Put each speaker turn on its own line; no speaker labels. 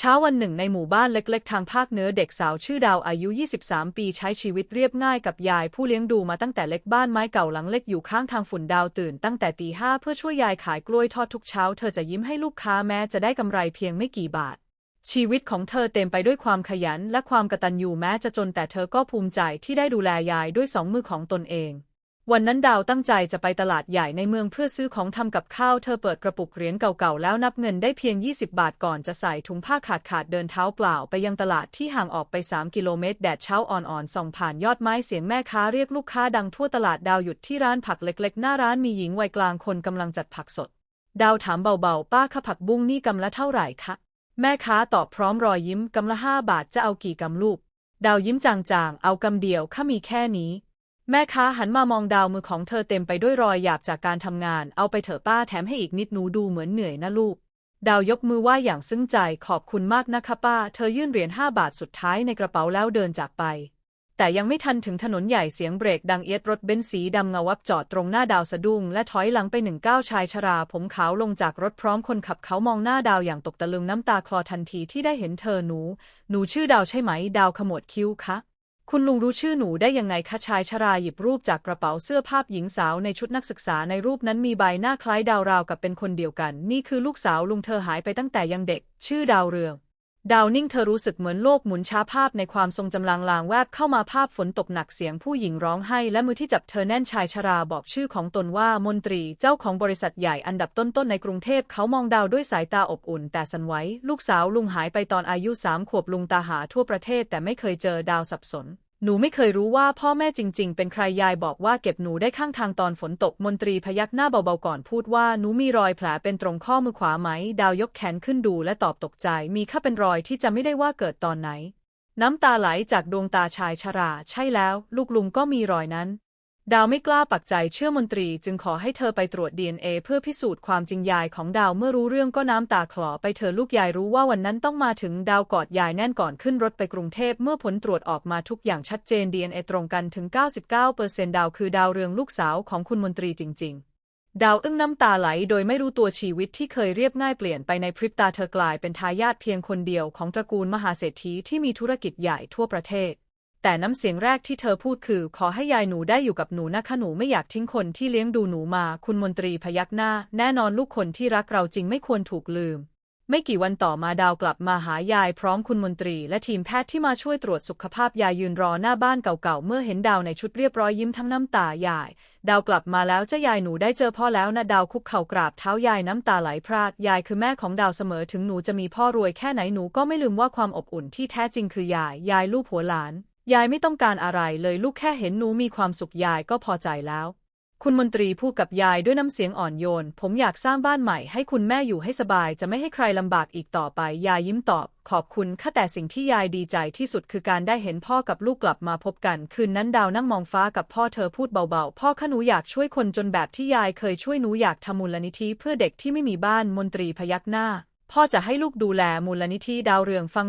เช้าวันหนึ่งในหมู่บ้านเล็กๆ ทางภาคเหนือเด็กสาวชื่อดาวอายุ 23 ปีใช้ชีวิตเรียบง่ายกับยายผู้เลี้ยงดูมาตั้งแต่เล็กบ้านไม้เก่าหลังเล็กอยู่ข้างทางฝุ่นดาวตื่นตั้งแต่ตีห้าเพื่อช่วยยายขายกล้วยทอดทุกเช้า เธอจะยิ้มให้ลูกค้าแม้จะได้กำไรเพียงไม่กี่บาท ชีวิตของเธอเต็มไปด้วยความขยันและความกตัญญูแม้จะจนแต่เธอก็ภูมิใจที่ได้ดูแลยายด้วยสองมือของตนเอง วันนั้นดาวตั้งใจจะไปตลาดใหญ่ในเมืองเพื่อซื้อของทำกับข้าว เธอเปิดกระปุกเหรียญเก่าๆ แล้วนับเงินได้เพียง 20 บาทก่อนจะใส่ถุงผ้าขาดๆเดินเท้าเปล่าไปยังตลาดที่ห่างออกไป 3 กิโลเมตร แดดเช้าอ่อนๆ ส่องผ่านยอดไม้เสียงแม่ค้าเรียกลูกค้าดังทั่วตลาดดาวหยุดที่ร้านผักเล็กๆ หน้าร้านมีหญิงวัยกลางคนกำลังจัดผักสด ดาวถามเบาๆ ป้าคะผักบุ้งนี่กำละเท่าไหร่คะแม่ค้าตอบพร้อมรอยยิ้มกำละห้าบาทจะเอากี่กำลูก ดาวยิ้มจางๆ เอากำเดียวข้ามีแค่นี้ แม่ค้าหันมามองดาวมือของเธอเต็มไปด้วยรอยหยาบจากการทำงาน เอาไปเถอะป้าแถมให้อีกนิดหนูดูเหมือนเหนื่อยนะลูก ดาวยกมือไหว้อย่างซึ้งใจขอบคุณมากนะคะป้า เธอยื่นเหรียญห้าบาทสุดท้ายในกระเป๋าแล้วเดินจากไป แต่ยังไม่ทันถึงถนนใหญ่เสียงเบรกดังเอียดรถเบนซ์สีดำเงาวับจอดตรงหน้าดาวสะดุ้งและถอยหลังไปหนึ่งก้าวชายชรา ผมขาวลงจากรถพร้อมคนขับเขามองหน้าดาวอย่างตกตะลึงน้ำตาคลอทันทีที่ได้เห็นเธอหนู หนูชื่อดาวใช่ไหม ดาวขมวดคิ้วคะ คุณลุงรู้ชื่อหนูได้ยังไงคะชายชราหยิบรูปจากกระเป๋าเสื้อภาพหญิงสาวในชุดนักศึกษาในรูปนั้นมีใบหน้าคล้ายดาวราวกับเป็นคนเดียวกัน นี่คือลูกสาวลุงเธอหายไปตั้งแต่ยังเด็ก ชื่อดาวเรือง ดาวนิ่งเธอรู้สึกเหมือนโลกหมุนช้าภาพในความทรงจำลางลางแวบเข้ามาภาพฝนตกหนักเสียงผู้หญิงร้องไห้ และมือที่จับเธอแน่นชายชราบอกชื่อของตนว่ามนตรีเจ้าของบริษัทใหญ่อันดับต้นๆในกรุงเทพเขามองดาวด้วยสายตาอบอุ่น แต่สันไว้ ลูกสาวลุงหายไปตอนอายุสามขวบลุงตาหาทั่วประเทศแต่ไม่เคยเจอดาวสับสน หนูไม่เคยรู้ว่าพ่อแม่จริง ๆ เป็นใครยายบอกว่าเก็บหนูได้ข้างทางตอนฝนตกมนตรีพยักหน้าเบาๆก่อนพูดว่าหนูมีรอยแผลเป็นตรงข้อมือขวาไหม ดาวยกแขนขึ้นดูและตอบตกใจ มีค่าเป็นรอยที่จะไม่ได้ว่าเกิดตอนไหน น้ำตาไหลจากดวงตาชายชรา ใช่แล้ว ลูกลุงก็มีรอยนั้น ดาวไม่กล้าปักใจเชื่อมนตรีจึงขอให้เธอไปตรวจ DNA เพื่อพิสูจน์ความจริงยายของดาวเมื่อรู้เรื่องก็น้ำตาคลอไปเธอลูกยายรู้ว่าวันนั้นต้องมาถึงดาวกอดยายแน่นก่อนขึ้นรถไปกรุงเทพเมื่อผลตรวจออกมาทุกอย่างชัดเจน DNA ตรงกันถึง 99%ดาวคือดาวเรืองลูกสาวของคุณมนตรีจริง ๆดาวอึ้งน้ำตาไหลโดยไม่รู้ตัวชีวิตที่เคยเรียบง่ายเปลี่ยนไปในพริบตาเธอกลายเป็นทายาทเพียงคนเดียวของตระกูลมหาเศรษฐีที่มีธุรกิจใหญ่ทั่วประเทศ แต่น้ำเสียงแรกที่เธอพูดคือ ขอให้ยายหนูได้อยู่กับหนูนะคะหนูไม่อยากทิ้งคนที่เลี้ยงดูหนูมา คุณมนตรีพยักหน้า แน่นอนลูกคนที่รักเราจริงไม่ควรถูกลืม ไม่กี่วันต่อมาดาวกลับมาหายายพร้อมคุณมนตรี และทีมแพทย์ที่มาช่วยตรวจสุขภาพยายยืนรอหน้าบ้านเก่าๆ เมื่อเห็นดาวในชุดเรียบร้อยยิ้มทั้งน้ำตายาย ดาวกลับมาแล้วเจ้ายายหนูได้เจอพ่อแล้วนะดาวคุกเข่ากราบเท้ายายน้ำตาไหลพรากยายคือแม่ของดาวเสมอถึงหนูจะมีพ่อรวยแค่ไหนหนูก็ไม่ลืมว่าความอบอุ่นที่แท้จริงคือยายยายลูกหัวหลาน ยายไม่ต้องการอะไรเลยลูกแค่เห็นหนูมีความสุขยายก็พอใจแล้ว คุณมนตรีพูดกับยายด้วยน้ำเสียงอ่อนโยน ผมอยากสร้างบ้านใหม่ ให้คุณแม่อยู่ให้สบาย จะไม่ให้ใครลำบากอีกต่อไป ยายยิ้มตอบ ขอบคุณค่ะแต่สิ่งที่ยายดีใจที่สุดคือการได้เห็นพ่อกับลูกกลับมาพบกัน คืนนั้นดาวนั่งมองฟ้ากับพ่อเธอพูดเบาๆ พ่อข้าหนูอยากช่วยคนจนแบบที่ยายเคยช่วยหนูอยากทำมูลนิธิเพื่อเด็กที่ไม่มีบ้าน มนตรีพยักหน้า พ่อจะให้ลูกดูแลมูลนิธิดาวเรืองฟัง